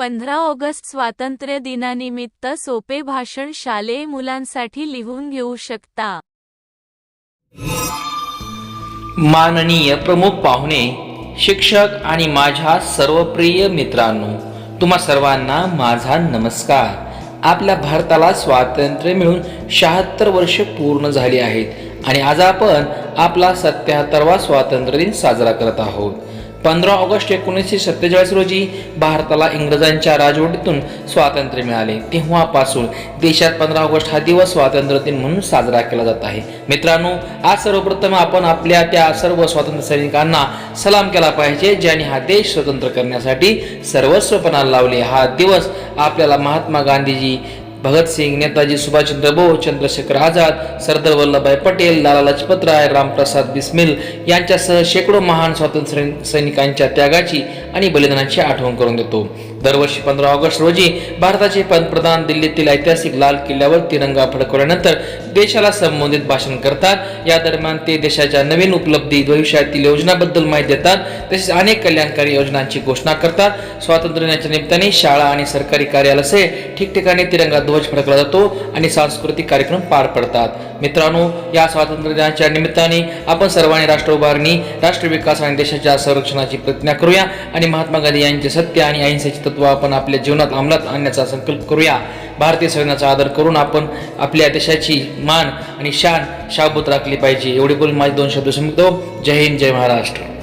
पंधरा ऑगस्ट स्वातंत्र्य दिनानिमित्त सोपे भाषण शालेय मुलांसाठी लिहून घेऊ शकता. माननीय प्रमुख पाहुणे शिक्षक आणि माझ्या सर्व प्रिय मित्रांनो तुम्हा सर्वांना माझा नमस्कार. आपल्या भारताला स्वातंत्र्य मिळून शहात्तर वर्ष पूर्ण झाली आहेत आणि आज आपण आपला सत्याहत्तरवा स्वातंत्र्य दिन साजरा करत आहोत. पंधरा ऑगस्ट एकोणीसशे सत्तेचाळीस रोजी भारताला इंग्रजांच्या राजवटीतून स्वातंत्र्य मिळाले. तेव्हापासून देशात पंधरा ऑगस्ट हा दिवस स्वातंत्र्य दिन म्हणून साजरा केला जात आहे. मित्रांनो आज सर्वप्रथम आपण आपल्या त्या सर्व स्वातंत्र्य सैनिकांना सलाम केला पाहिजे ज्यांनी हा देश स्वतंत्र करण्यासाठी सर्वस्वपणाला लावले. हा दिवस आपल्याला महात्मा गांधीजी भगतसिंग नेताजी सुभाषचंद्र बोस चंद्रशेखर आझाद सरदार वल्लभभाई पटेल लाला लजपत राय रामप्रसाद बिस्मिल यांच्यासह शेकडो महान स्वातंत्र्य सैनिकांच्या त्यागाची आणि बलिदानाची आठवण करून देतो. दरवर्षी पंधरा ऑगस्ट रोजी भारताचे पंतप्रधान दिल्लीतील ऐतिहासिक लाल किल्ल्यावर तिरंगा फडकवल्यानंतर देशाला संबोधित भाषण करतात. या दरम्यान ते देशाच्या नवीन उपलब्धी भविष्यातील योजनाबद्दल माहिती देतात. तसेच अनेक कल्याणकारी योजनांची घोषणा करतात. स्वातंत्र्य दिनाच्या निमित्ताने शाळा आणि सरकारी कार्यालय ठिकठिकाणी तिरंगा ध्वज फडकला जातो आणि सांस्कृतिक कार्यक्रम पार पडतात. मित्रांनो या स्वातंत्र्य दिनाच्या निमित्ताने आपण सर्वांनी राष्ट्र उभारणी राष्ट्र विकास आणि देशाच्या संरक्षणाची प्रतिज्ञा करूया. आणि महात्मा गांधी यांचे सत्य आणि अहिंसेचे तत्व आपण आपल्या जीवनात अंमलात आणण्याचा संकल्प करूया. भारतीय संविधानाचा आदर करून आपण आपल्या देशाची मान आणि शान शाबूत राखली पाहिजे. एवढे बोलून माझे दोन शब्द संपतो. जय हिंद जय महाराष्ट्र.